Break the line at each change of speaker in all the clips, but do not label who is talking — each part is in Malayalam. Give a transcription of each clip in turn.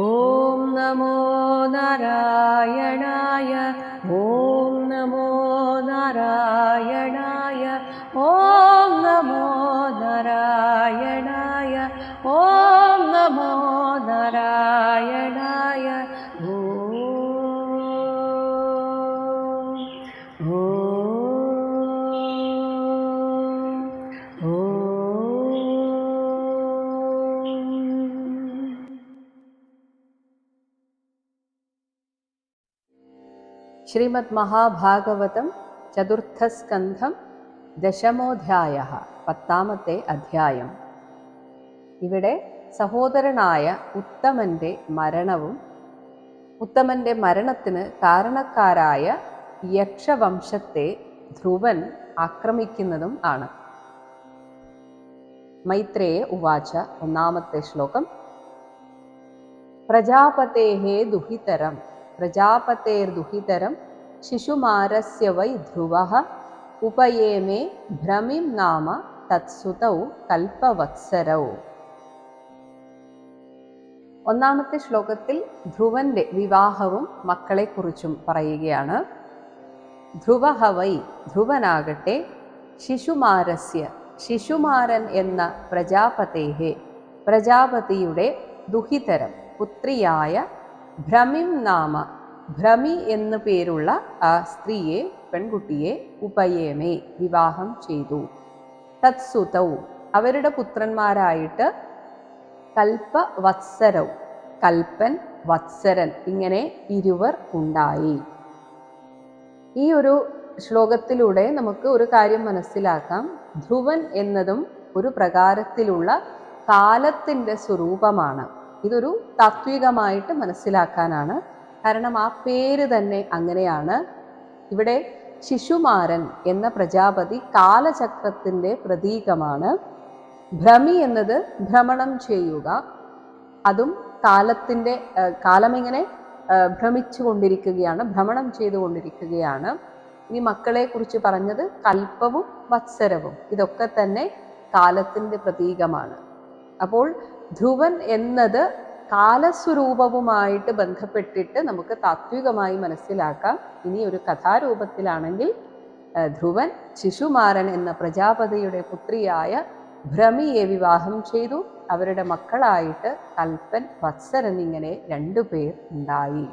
ॐ नमो नारायणाय ശ്രീമദ് മഹാഭാഗവതം ചതുർത്ഥസ്കന്ധം ദശമോധ്യായ പത്താമത്തെ അധ്യായം. ഇവിടെ സഹോദരനായ ഉത്തമന്റെ മരണവും ഉത്തമന്റെ മരണത്തിന് കാരണക്കാരായ യക്ഷവംശത്തെ ധ്രുവൻ ആക്രമിക്കുന്നതും ആണ്. മൈത്രേയ ഉവാച ഒന്നാമത്തെ ശ്ലോകം. പ്രജാപതേഹേ ദുഹിതരം പ്രജാപതേർദുഹിതരം ശിശുമാരസ്യ വൈ ധ്രുവഃ ഉപയേമേ ഭ്രമിം നാമ തത്സുതൗ കൽപ്പവത്സരൗ. ഒന്നാമത്തെ ശ്ലോകത്തിൽ ധ്രുവന്റെ വിവാഹവും മക്കളെക്കുറിച്ചും പറയുകയാണ്. ധ്രുവഹ വൈ ധ്രുവനാകട്ടെ ശിശുമാരസ്യ ശിശുമാരൻ എന്ന പ്രജാപതേഹെ പ്രജാപതിയുടെ ദുഹിതരം പുത്രിയായ ഭ്രമിം നാമ ഭ്രമി എന്നു പേരുള്ള ആ സ്ത്രീയെ പെൺകുട്ടിയെ ഉപയേമേ വിവാഹം ചെയ്തു. തത്സുതൗ അവരുടെ പുത്രന്മാരായിട്ട് കൽപ്പവത്സരൗ കൽപ്പൻ വത്സരൻ ഇങ്ങനെ ഇരുവർ ഉണ്ടായി. ഈ ഒരു ശ്ലോകത്തിലൂടെ നമുക്ക് ഒരു കാര്യം മനസ്സിലാക്കാം. ധ്രുവൻ എന്നതും ഒരു പ്രകാരത്തിലുള്ള കാലത്തിന്റെ സ്വരൂപമാണ്. ഇതൊരു താത്വികമായിട്ട് മനസ്സിലാക്കാനാണ് കാരണം ആ പേര് തന്നെ അങ്ങനെയാണ്. ഇവിടെ ശിശുമാരൻ എന്ന പ്രജാപതി കാലചക്രത്തിന്റെ പ്രതീകമാണ്. ഭ്രമി എന്നത് ഭ്രമണം ചെയ്യുക. അതും കാലത്തിന്റെ കാലമിങ്ങനെ ഭ്രമിച്ചു കൊണ്ടിരിക്കുകയാണ് ഭ്രമണം ചെയ്തുകൊണ്ടിരിക്കുകയാണ്. ഇനി മക്കളെ കുറിച്ച് പറഞ്ഞത് കൽപ്പവും വത്സരവും ഇതൊക്കെ തന്നെ കാലത്തിന്റെ പ്രതീകമാണ്. അപ്പോൾ ധ്രുവൻ എന്നത് കാലസ്വരൂപവുമായിട്ട് ബന്ധപ്പെട്ടിട്ട് നമുക്ക് താത്വികമായി മനസ്സിലാക്കാം. ഇനി ഒരു കഥാരൂപത്തിലാണെങ്കിൽ ധ്രുവൻ ശിശുമാരൻ എന്ന പ്രജാപതിയുടെ പുത്രിയായ ഭ്രമിയെ വിവാഹം ചെയ്തു. അവരുടെ മക്കളായിട്ട് കൽപ്പൻ വത്സൻ എന്നിങ്ങനെ രണ്ടുപേർ ഉണ്ടായി.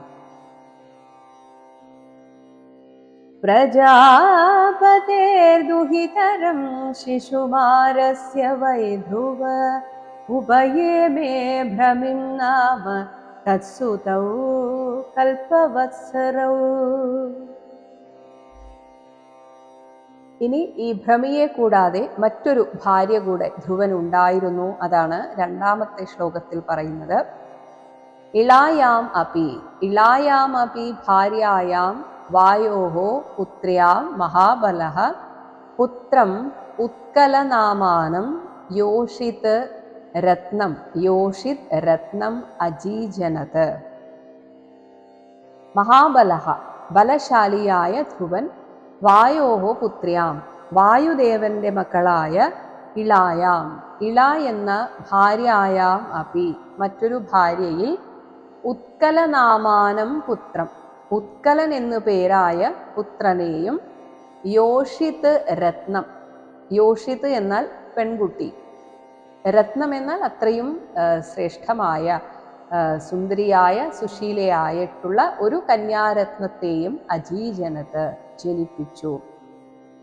പ്രജാപതേർദുഹിതരം ശിശുമാരസ്യ വൈധ്രുവ उभये मे भ्रमिं नाम तत्सुतौ കൽപ്പവത്സരൗ ഇനി ഈ ഭ്രമിയെ കൂടാതെ മറ്റൊരു ഭാര്യ കൂടെ ധ്രുവൻ ഉണ്ടായിരുന്നു അതാണ് രണ്ടാമത്തെ ശ്ലോകത്തിൽ പറയുന്നത് ഇളായാം അപി ഇളായാം അപി ഭാര്യായാം വായോः പുത്ര്യാം മഹാബലः പുത്രം ഉത്കലനാമാനം യോഷിത് രത്നം യോഷിത് രത്നം അജീജനത്. മഹാബലഹ ബലശാലിയായ ധ്രുവൻ വായോഹോ പുത്രിയാം വായുദേവന്റെ മക്കളായ ഇളായാം. ഇള എന്ന ഭാര്യയാം അപി മറ്റൊരു ഭാര്യയിൽ ഉത്കലനാമാനം പുത്രം. ഉത്കലൻ എന്നു പേരായ പുത്രനെയും യോഷിത് രത്നം. യോഷിത് എന്നാൽ പെൺകുട്ടി. രത്നം എന്നാൽ അത്രയും ശ്രേഷ്ഠമായ സുന്ദരിയായ സുശീലയായിട്ടുള്ള ഒരു കന്യാരത്നത്തെയും അജീജനത് ജനിപ്പിച്ചു.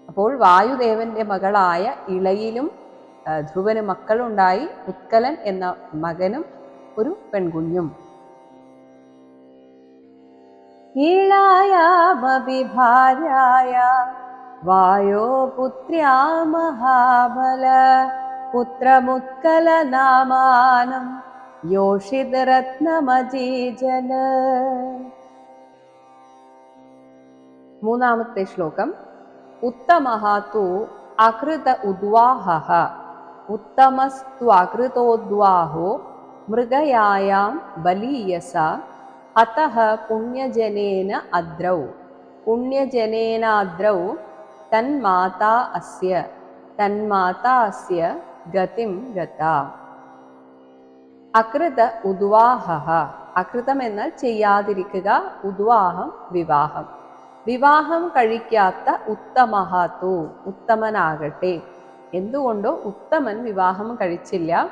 അപ്പോൾ വായുദേവന്റെ മകളായ ഇളയിലും ധ്രുവന് മക്കളുണ്ടായി ഉത്കലൻ എന്ന മകനും ഒരു പെൺകുഞ്ഞും. ഈളായാമപി ഭാര്യായ വായോ മഹാബല പുത്രമുത്കലനാമാനം യോഷിത് രത്നമജീജന മൂന്നാമത്തെ ശ്ലോകം. ഉത്തമഃ തു അകൃത ഉദ്വാഹ. ഉത്തമസ്ത്വകൃതോദ്വാഹോ മൃഗയായാം ബലീയസ. അतः പുണ്യജനേന അദ്രൗ. പുണ്യജനേനാദ്രൗ തന്മാതാ അസ്യ. തന്മാതാ അസ്യ ഗതിം ഗത. അകൃത ഉദ്വാഹ അകൃതം എന്നാൽ ചെയ്യാതിരിക്കുക ഉദ്വാഹം വിവാഹം. വിവാഹം കഴിക്കാത്ത ഉത്തമഹാത്തു ഉത്തമനാകട്ടെ. എന്തുകൊണ്ടോ ഉത്തമൻ വിവാഹം കഴിച്ചില്ല.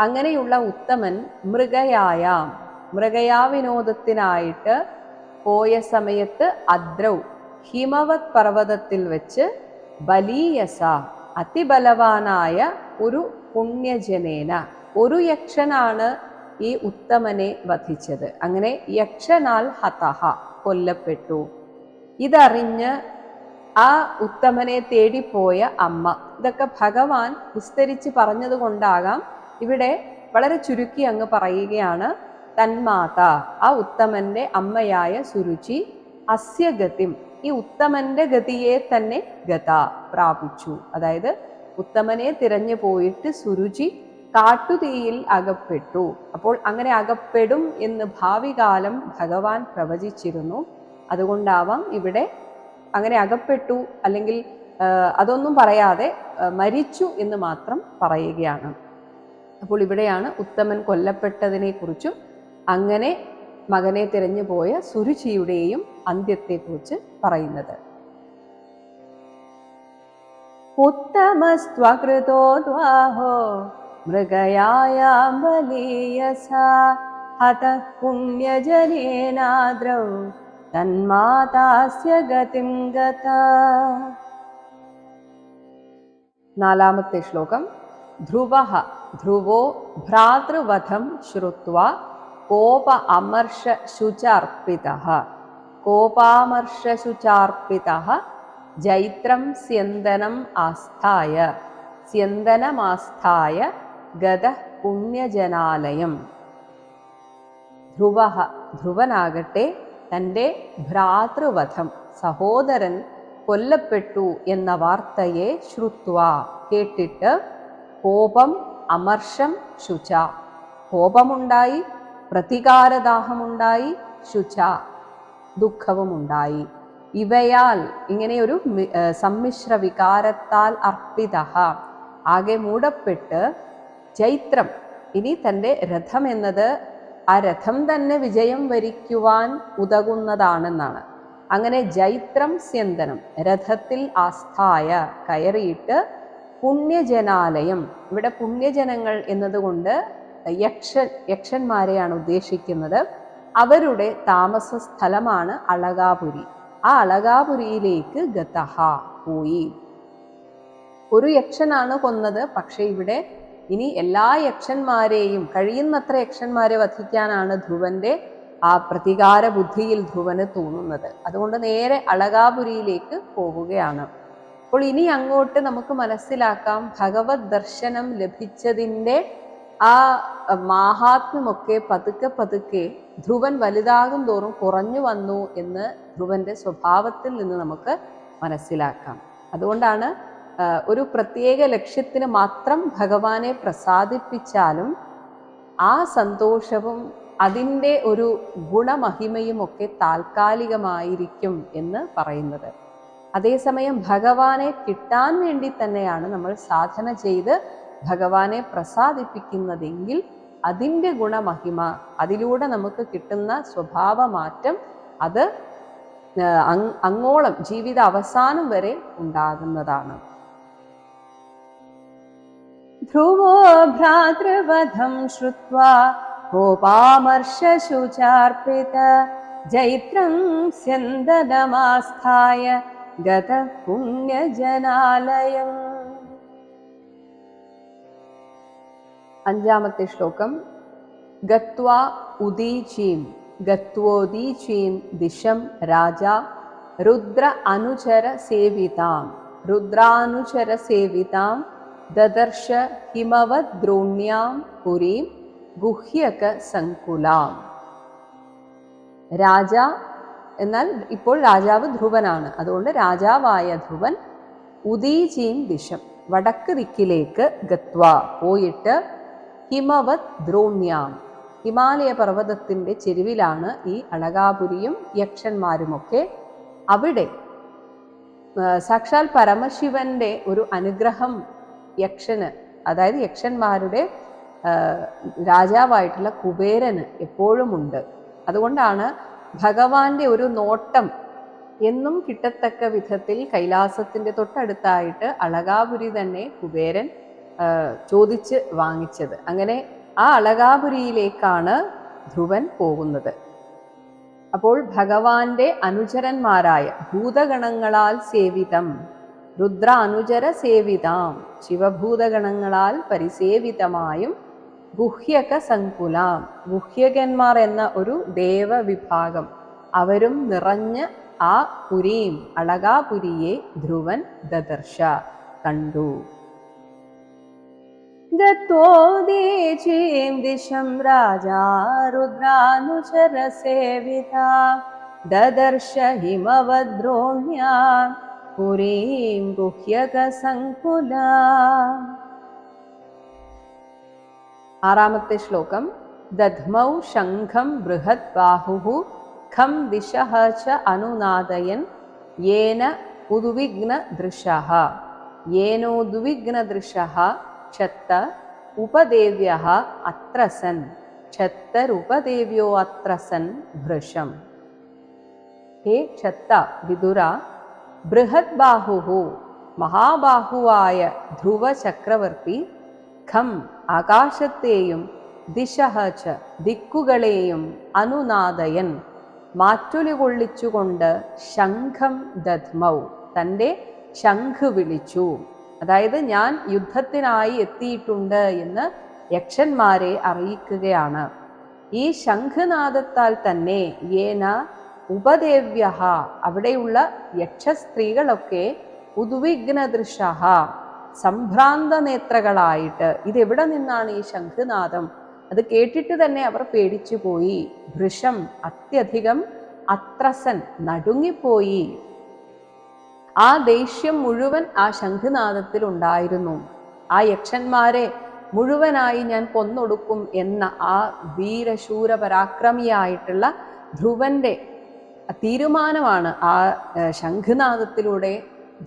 അങ്ങനെയുള്ള ഉത്തമൻ മൃഗയായ. മൃഗയാ വിനോദത്തിനായിട്ട് പോയ സമയത്ത് അദ്രൗ ഹിമവത് പർവതത്തിൽ വെച്ച് ബലീയസ അതിബലവാനായ ഒരു പുണ്യജനേന ഒരു യക്ഷനാണ് ഈ ഉത്തമനെ വധിച്ചത്. അങ്ങനെ യക്ഷനാൽ ഹതഹ കൊല്ലപ്പെട്ടു. ഇതറിഞ്ഞ് ആ ഉത്തമനെ തേടിപ്പോയ അമ്മ ഇതൊക്കെ ഭഗവാൻ വിസ്തരിച്ച് പറഞ്ഞത് കൊണ്ടാകാം ഇവിടെ വളരെ ചുരുക്കി അങ്ങ് പറയുകയാണ് തന്മാത ആ ഉത്തമന്റെ അമ്മയായ സുരുചി അസ്യഗതിം ഈ ഉത്തമന്റെ ഗതിയെ തന്നെ ഗത പ്രാപിച്ചു. അതായത് ഉത്തമനെ തിരഞ്ഞു പോയിട്ട് സുരുചി കാട്ടുതീയിൽ അകപ്പെട്ടു. അപ്പോൾ അങ്ങനെ അകപ്പെടും എന്ന് ഭാവി കാലം ഭഗവാൻ പ്രവചിച്ചിരുന്നു. അതുകൊണ്ടാവാം ഇവിടെ അങ്ങനെ അകപ്പെട്ടു അല്ലെങ്കിൽ അതൊന്നും പറയാതെ മരിച്ചു എന്ന് മാത്രം പറയുകയാണ്. അപ്പോൾ ഇവിടെയാണ് ഉത്തമൻ കൊല്ലപ്പെട്ടതിനെ കുറിച്ചും അങ്ങനെ മകനെ തിരഞ്ഞു പോയ സുരുചിയുടെയും അന്ത്യത്തെക്കുറിച്ച് പറയുന്നത്. ഉത്തമസ്ത്വകൃതോ ദ്വാഹോ മൃഗയായാം ബലീയസാ പുണ്യജനേനാദ്രൗ നാലാമത്തെ ശ്ലോകം ധ്രുവ ധ്രുവോ ഭ്രാതൃവധം ശ്രുത്വ കോപ അമർഷ ശുചാർപ്പിത കോപാമർഷ ശുചാർപ്പിത ജൈത്രം സ്യന്തനം ആസ്ഥായ. സ്യന്തനമാസ്ഥായ ഗത പുണ്യജനാലയം. ധ്രുവ ധ്രുവനാകട്ടെ തന്റെ ഭ്രാതൃവധം. സഹോദരൻ കൊല്ലപ്പെട്ടു എന്ന വാർത്തയെ ശ്രുത്വ. കേട്ടിട്ട് കോപം അമർഷം ശുച. കോപമുണ്ടായി പ്രതികാരദാഹമുണ്ടായി ശുച ദുഃഖവുമുണ്ടായി. ഇവയാൽ ഇങ്ങനെയൊരു സമ്മിശ്ര വികാരത്താൽ അർപ്പിത ആകെ മൂടപ്പെട്ട് ചൈത്രം ഇനി തന്റെ രഥം എന്നത് ആ രഥം തന്നെ വിജയം വരിക്കുവാൻ ഉതകുന്നതാണെന്നാണ്. അങ്ങനെ ജൈത്രം സ്യന്തനം രഥത്തിൽ ആസ്ഥായ കയറിയിട്ട് പുണ്യജനാലയം. ഇവിടെ പുണ്യജനങ്ങൾ എന്നതുകൊണ്ട് യക്ഷ യക്ഷന്മാരെയാണ് ഉദ്ദേശിക്കുന്നത്. അവരുടെ താമസ സ്ഥലമാണ് അളകാപുരി. ആ അളകാപുരിയിലേക്ക് ഗതഹ പോയി. ഒരു യക്ഷനാണ് കൊന്നത്. പക്ഷെ ഇവിടെ ഇനി എല്ലാ യക്ഷന്മാരെയും കഴിയുന്നത്ര യക്ഷന്മാരെ വധിക്കാനാണ് ധ്രുവന്റെ ആ പ്രതികാര ബുദ്ധിയിൽ ധ്രുവന് തോന്നുന്നത്. അതുകൊണ്ട് നേരെ അളകാപുരിയിലേക്ക് പോവുകയാണ്. അപ്പോൾ ഇനി അങ്ങോട്ട് നമുക്ക് മനസ്സിലാക്കാം. ഭഗവത് ദർശനം ലഭിച്ചതിന്റെ ആ മാഹാത്മ്യമൊക്കെ പതുക്കെ പതുക്കെ ധ്രുവൻ വലുതാകും തോറും കുറഞ്ഞു വന്നു എന്ന് ധ്രുവന്റെ സ്വഭാവത്തിൽ നിന്ന് നമുക്ക് മനസ്സിലാക്കാം. അതുകൊണ്ടാണ് ഒരു പ്രത്യേക ലക്ഷ്യത്തിന് മാത്രം ഭഗവാനെ പ്രസാദിപ്പിച്ചാലും ആ സന്തോഷവും അതിന്റെ ഒരു ഗുണമഹിമയും ഒക്കെ താൽക്കാലികമായിരിക്കും എന്ന് പറയുന്നത്. അതേസമയം ഭഗവാനെ കിട്ടാൻ വേണ്ടി തന്നെയാണ് നമ്മൾ സാധന ചെയ്ത് ഭഗവാനെ പ്രസാദിപ്പിക്കുന്നതെങ്കിൽ അതിന്റെ ഗുണമഹിമ അതിലൂടെ നമുക്ക് കിട്ടുന്ന സ്വഭാവമാറ്റം അത് അങ്ങോളം ജീവിത അവസാനം വരെ ഉണ്ടാകുന്നതാണ്. ധ്രുവോ ഭ്രാതൃവധം ശ്രുത്വാ ജൈത്രം സ്യന്തനമാസ്ഥായ ഗത പുണ്യജനാലയം അഞ്ചാമത്തെ ശ്ലോകം. ഗത്വാ ഉദീചീം ഗത്വോദീചീം ദിശം രാജ രുദ്ര അനുചര സേവിതാം രുദ്രാനുചര സേവിതാം ദദർശ ഹിമവത് ദ്രോണ്യാം പുരീം ഗുഹ്യക സങ്കുലാം. രാജ എന്നാൽ ഇപ്പോൾ രാജാവ് ധ്രുവനാണ്. അതുകൊണ്ട് രാജാവായ ധ്രുവൻ ഉദീചീം ദിശം വടക്ക് ദിക്കിലേക്ക് ഗത്വ പോയിട്ട് ഹിമവത് ദ്രോണ്യാം. ഹിമാലയ പർവതത്തിന്റെ ചെരുവിലാണ് ഈ അണകാപുരിയും യക്ഷന്മാരുമൊക്കെ അവിടെ സാക്ഷാൽ പരമശിവന്റെ ഒരു അനുഗ്രഹം യക്ഷന് അതായത് യക്ഷന്മാരുടെ രാജാവായിട്ടുള്ള കുബേരന് എപ്പോഴും ഉണ്ട് അതുകൊണ്ടാണ് ഭഗവാന്റെ ഒരു നോട്ടം എന്നും കിട്ടത്തക്ക വിധത്തിൽ കൈലാസത്തിന്റെ തൊട്ടടുത്തായിട്ട് അളകാപുരി തന്നെ കുബേരൻ ചോദിച്ച് വാങ്ങിച്ചത്. അങ്ങനെ ആ അളകാപുരിയിലേക്കാണ് ധ്രുവൻ പോകുന്നത്. അപ്പോൾ ഭഗവാന്റെ അനുചരന്മാരായ ഭൂതഗണങ്ങളാൽ സേവിതം രുദ്ര അനുചര സേവിതാം ശിവഭൂതഗണങ്ങളാൽ പരിസേവിതമായും ഗുഹ്യക സങ്കുലാം. ഗുഹ്യകന്മാർ എന്ന ഒരു ദേവവിഭാഗം. അവരും നിറഞ്ഞ ആ പുരിയും അളകാപുരിയെ ധ്രുവൻ ദദർശ കണ്ടു. दत्तोदीचीं दिशं राजा रुद्रानुचरसेविता ददर्श हिमवद्रोण्या पुरीं गुह्यकसङ्कुला आरामत्ते श्लोकं दध्मौ शङ्खं बृहद्बाहुः खं दिशः च अनुनादयन् येन उद्विग्नदृशः। येनोद्विग्नदृशः ക്ഷത്ത ഉപദേവ്യ അത്ര സൻ ക്ഷത്തരുപദേവ്യോ അത്ര സൻ ഭൃശം. ഹേ ക്ഷത്ത വിദുര ബൃഹത് ബാഹു മഹാബാഹുവായ ധ്രുവ ചക്രവർത്തി ഖം ആകാശത്തെയും ദിശഹ ച ദിക്കുകളെയും അനുനാദയൻ. മാറ്റൊലി കൊള്ളിച്ചുകൊണ്ട് ശംഖം ദധ്മൗ തന്റെ ശംഖ് വിളിച്ചു. അതായത് ഞാൻ യുദ്ധത്തിനായി എത്തിയിട്ടുണ്ട് എന്ന് യക്ഷന്മാരെ അറിയിക്കുകയാണ്. ഈ ശംഖനാദത്താൽ തന്നെ ഏന ഉപദേവ്യ അവിടെയുള്ള യക്ഷസ്ത്രീകളൊക്കെ ഉദ്വിഗ്നദൃശ സംഭ്രാന്ത നേത്രകളായിട്ട് ഇതെവിടെ നിന്നാണ് ഈ ശംഖനാദം? അത് കേട്ടിട്ട് തന്നെ അവർ പേടിച്ചുപോയി. ഭൃഷം അത്യധികം അത്രസൻ നടുങ്ങിപ്പോയി. ആ ദേഷ്യം മുഴുവൻ ആ ശംഖുനാദത്തിൽ ഉണ്ടായിരുന്നു. ആ യക്ഷന്മാരെ മുഴുവനായി ഞാൻ കൊന്നൊടുക്കും എന്ന ആ വീരശൂര പരാക്രമിയായിട്ടുള്ള ധ്രുവന്റെ തീരുമാനമാണ് ആ ശംഖുനാദത്തിലൂടെ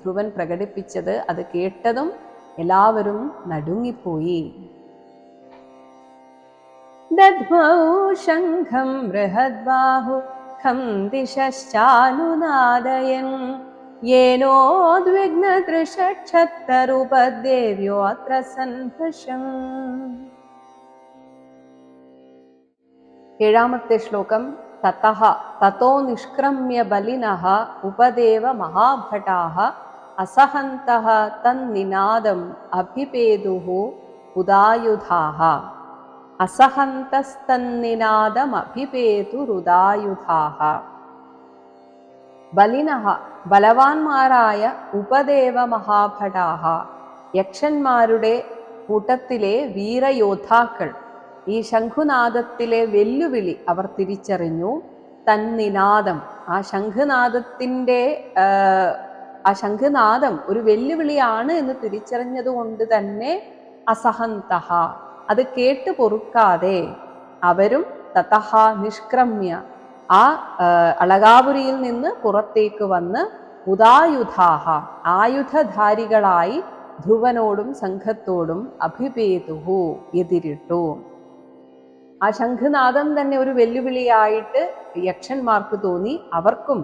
ധ്രുവൻ പ്രകടിപ്പിച്ചത്. അത് കേട്ടതും എല്ലാവരും നടുങ്ങിപ്പോയി. ദംഖം ബൃഹദ്ബാഹു ഖം ദിശശ്ചാനുനാദയൻ एमत् श्लोकं ततः ततो निष्क्रम्य बलिनः उपदेव महाभटाः असहन्तः तन्निनादम् अभिपेदुः उदायुधाः असहन्तस्तन्निनादमभिपेतुरुदायुधाः ബലിനഹ ബലവാന്മാരായ ഉപദേവ മഹാഭടാഹ യക്ഷന്മാരുടെ കൂട്ടത്തിലെ വീരയോദ്ധാക്കൾ ഈ ശംഖുനാദത്തിലെ വെല്ലുവിളി അവർ തിരിച്ചറിഞ്ഞു. തന്നിനാദം ആ ശംഖുനാദത്തിന്റെ ആ ശംഖുനാദം ഒരു വെല്ലുവിളിയാണ് എന്ന് തിരിച്ചറിഞ്ഞതുകൊണ്ട് തന്നെ അസഹന്തഹ. അത് കേട്ടു പൊറുക്കാതെ അവരും തതഹ നിഷ്ക്രമ്യ. ആ അളകാപുരിയിൽ നിന്ന് പുറത്തേക്ക് വന്ന് ഉദായുധാഹ ആയുധധാരികളായി ധ്രുവനോടും സംഘത്തോടും അഭിപേതുഹു എതിരിട്ടു. ആ ശംഖുനാദം തന്നെ ഒരു വെല്ലുവിളിയായിട്ട് യക്ഷന്മാർക്ക് തോന്നി അവർക്കും.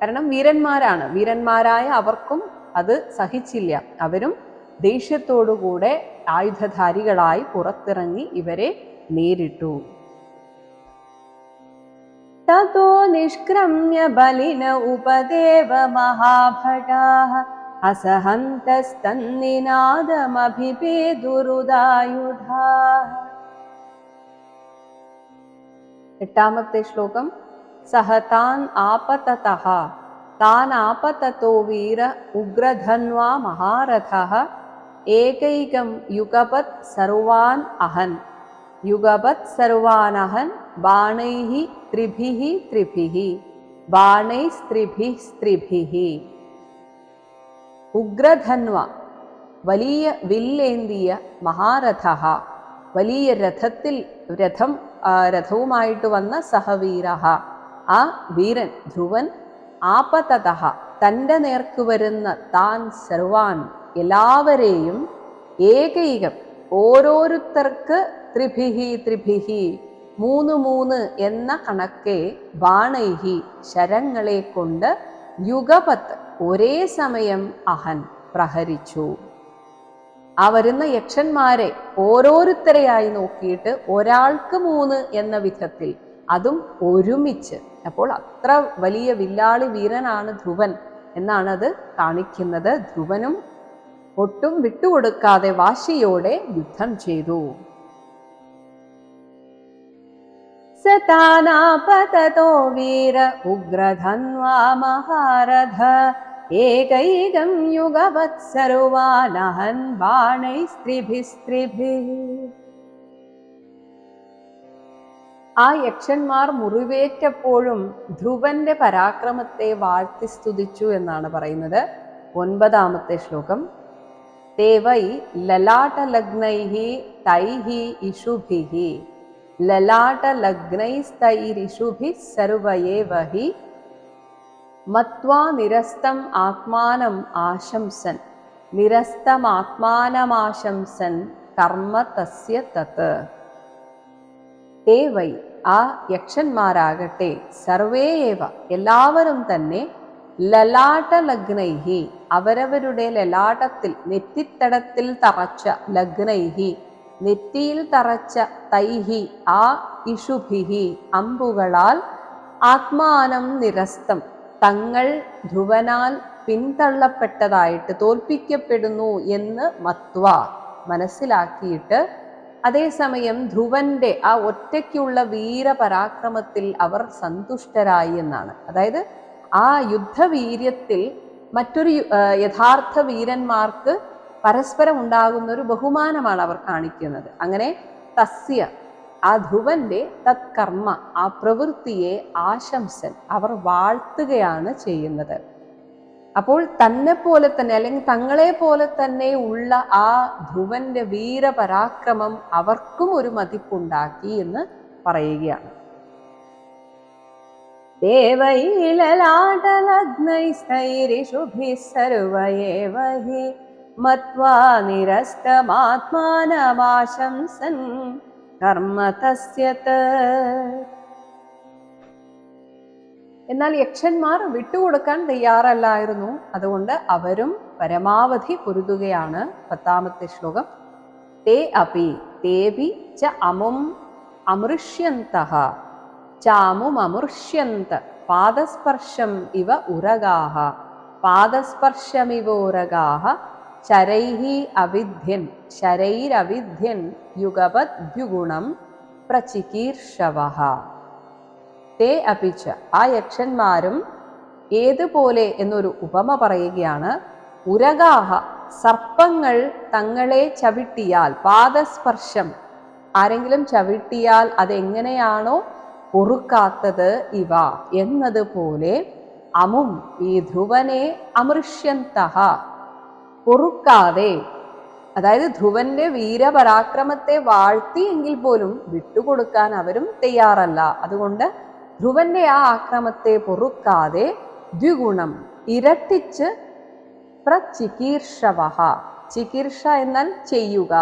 കാരണം വീരന്മാരാണ്. വീരന്മാരായ അവർക്കും അത് സഹിച്ചില്ല. അവരും ദേഷ്യത്തോടുകൂടെ ആയുധധാരികളായി പുറത്തിറങ്ങി ഇവരെ നേരിട്ടു. ततो निष्क्रम्य बलिन उपदेव महाभटाः। असहन्तस्तन्निनादमभिपेदुरुदायुधाः। एट्टामते श्लोकं सः तान् आपततः तान् आपततो वीर उग्रधन्वा महारथः एकैकं युगपत् सर्वान् अहन् യുഗപത് സർവാനഹൻ ബാണൈः ത്രിഭിഹി ത്രിഭിः ബാണൈസ്ത്രിഭിः സ്ത്രിഭിः ഉഗ്രധന്വ വലിയ വില്ലേന്തിയ മഹാരഥ വലിയ രഥത്തിൽ രഥം രഥവുമായിട്ട് വന്ന സഹവീര. ആ വീരൻ ധ്രുവൻ ആപതത തന്റെ നേർക്ക് വരുന്ന താൻ സർവാൻ എല്ലാവരെയും ഏകൈകം ഓരോരുത്തർക്ക് ത്രിഭിഹി ത്രിഭിഹി മൂന്ന് മൂന്ന് എന്ന കണക്കെ ബാണൈഹി ശരങ്ങളെ കൊണ്ട് യുഗപത്ത് ഒരേ സമയം അഹൻ പ്രഹരിച്ചു. ആ വരുന്ന യക്ഷന്മാരെ ഓരോരുത്തരെയായി നോക്കിയിട്ട് ഒരാൾക്ക് മൂന്ന് എന്ന വിധത്തിൽ അതും ഒരുമിച്ച്. അപ്പോൾ അത്ര വലിയ വില്ലാളി വീരനാണ് ധ്രുവൻ എന്നാണ് അത് കാണിക്കുന്നത്. ധ്രുവനും ഒട്ടും വിട്ടുകൊടുക്കാതെ വാശിയോടെ യുദ്ധം ചെയ്തു. സതാനാപതോ വീര ഉഗ്രധന്വാ മഹാരഥ ഏകൈകം യുഗവത് सर्वानहन् बाणैस्त्रिभिस्त्रिभिः ആ യക്ഷന്മാർ മുറിവേറ്റപ്പോഴും ധ്രുവന്റെ പരാക്രമത്തെ വാഴ്ത്തി സ്തുതിച്ചു എന്നാണ് പറയുന്നത് ഒൻപതാമത്തെ ശ്ലോകം. തേവൈ ലലാടലഗ്നൈഹി തൈഹി ഇഷുഭിഹി। ലലാടലഗ്നൈസ്തൈരിഷുഭി സർവയേവഹി മത്വാ നിരസ്തം ആത്മാനം ആശംസൻ. നിരസ്തമാത്മാനമാശംസൻ കർമ്മ തസ്യ തത്. തേ വൈ ആ യക്ഷന്മാരാകട്ടെ സർവേയവ എല്ലാവരും തന്നെ ലലാട്ട ലഗ്നൈഹി അവരവരുടെ ലലാട്ടത്തിൽ നെറ്റിത്തടത്തിൽ തറച്ച ലഗ്നൈഹി നെറ്റിയിൽ തറച്ച തൈഹി ആ ഇഷുഭിഹി അമ്പുകളാൽ ആത്മാനം നിരസ്തം. തങ്ങൾ ധ്രുവനാൽ പിന്തള്ളപ്പെട്ടതായിട്ട് തോൽപ്പിക്കപ്പെടുന്നു എന്ന് മത്വ. മനസ്സിലാക്കിയിട്ട് അതേസമയം ധ്രുവന്റെ ആ ഒറ്റയ്ക്കുള്ള വീരപരാക്രമത്തിൽ അവർ സന്തുഷ്ടരായി എന്നാണ്. അതായത് ആ യുദ്ധവീര്യത്തിൽ മറ്റൊരു യഥാർത്ഥ വീരന്മാർക്ക് പരസ്പരം ഉണ്ടാകുന്ന ഒരു ബഹുമാനമാണ് അവർ കാണിക്കുന്നത്. അങ്ങനെ തസ്യ ആ ധ്രുവന്റെ തത്കർമ്മ ആ പ്രവൃത്തിയെ ആശംസൻ അവർ വാഴ്ത്തുകയാണ് ചെയ്യുന്നത്. അപ്പോൾ തന്നെ പോലെ തന്നെ അല്ലെങ്കിൽ തങ്ങളെ പോലെ തന്നെ ഉള്ള ആ ധ്രുവന്റെ വീരപരാക്രമം അവർക്കും ഒരു മതിപ്പുണ്ടാക്കി എന്ന് പറയുകയാണ്. ദേവൈലാട്ടലഗ്നൈ സ്ഥൈരി ശുഭി ഹി മത്വാ നിരസ്തമാത്മാനമാശംസൻ കർമ്മ തസ്യത് എന്നാൽ യക്ഷന്മാർ വിട്ടുകൊടുക്കാൻ തയ്യാറല്ലായിരുന്നു. അതുകൊണ്ട് അവരും പരമാവധി പൊരുതുകയാണ് പത്താമത്തെ ശ്ലോകം. തേ അപി തേവി ച അമും അമൃഷ്യന്ത ചാമുമമൃഷ്യന്ത പാദസ്പർശം ഇവ ഉരഗാഹ പാദസ്പർശമിവ ഉരഗാഹ ശരൈഹി അവിദ്ധ്യൻ ശരൈരവിദ്ധ്യൻ യുഗപത് ദ്വിഗുണം പ്രചികീർഷവ തേ അപിച്ച ആ യക്ഷന്മാരും ഏതുപോലെ എന്നൊരു ഉപമ പറയുകയാണ് ഉരഗാഹ സർപ്പങ്ങൾ തങ്ങളെ ചവിട്ടിയാൽ പാദസ്പർശം ആരെങ്കിലും ചവിട്ടിയാൽ അതെങ്ങനെയാണോ പൊറുക്കാത്തത് ഇവ എന്നതുപോലെ അമും ഈ ധ്രുവനെ അമൃഷ്യന്തഹ പൊറുക്കാതെ അതായത് ധ്രുവന്റെ വീരപരാക്രമത്തെ വാഴ്ത്തി എങ്കിൽ പോലും വിട്ടുകൊടുക്കാൻ അവരും തയ്യാറല്ല. അതുകൊണ്ട് ധ്രുവന്റെ ആ ആക്രമത്തെ പൊറുക്കാതെ ദ്വിഗുണം ഇരട്ടിച്ച് പ്രചികീർഷവഹ ചികീർഷ എന്നാൽ ചെയ്യുക.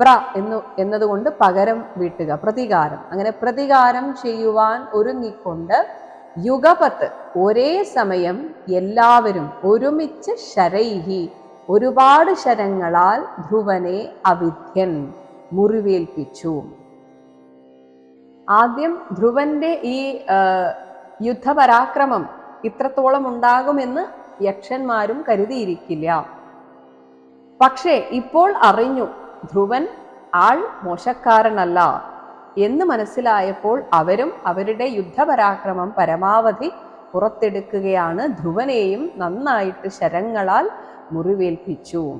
പ്ര എന്നു എന്നതുകൊണ്ട് പകരം വീട്ടുക. പ്രതികാരം. അങ്ങനെ പ്രതികാരം ചെയ്യുവാൻ ഒരുങ്ങിക്കൊണ്ട് യുഗപത്ത് ഒരേ സമയം എല്ലാവരും ഒരുമിച്ച് ശരൈഹി ഒരുപാട് ശരങ്ങളാൽ ധ്രുവനെ അവിദ്യൻ മുറിവേൽപ്പിച്ചു. ആദ്യം ധ്രുവന്റെ ഈ യുദ്ധപരാക്രമം ഇത്രത്തോളം ഉണ്ടാകുമെന്ന് യക്ഷന്മാരും കരുതിയിരിക്കില്ല. പക്ഷേ ഇപ്പോൾ അറിഞ്ഞു ധ്രുവൻ ആൾ മോശക്കാരനല്ല എന്ന് മനസ്സിലായപ്പോൾ അവരും അവരുടെ യുദ്ധപരാക്രമം പരമാവധി പുറത്തെടുക്കുകയാണ്. ധ്രുവനെയും നന്നായിട്ട് ശരങ്ങളാൽ മുറിവേൽപ്പിച്ചു.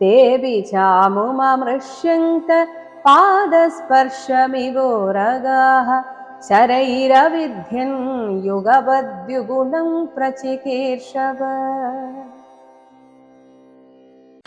ദേവി ചാമുമൃഷ്യങ്ക പാദസ്പർശമിവോരഗാഹ. ശരൈരവിധ്യൻ പ്രചികീർഷവ.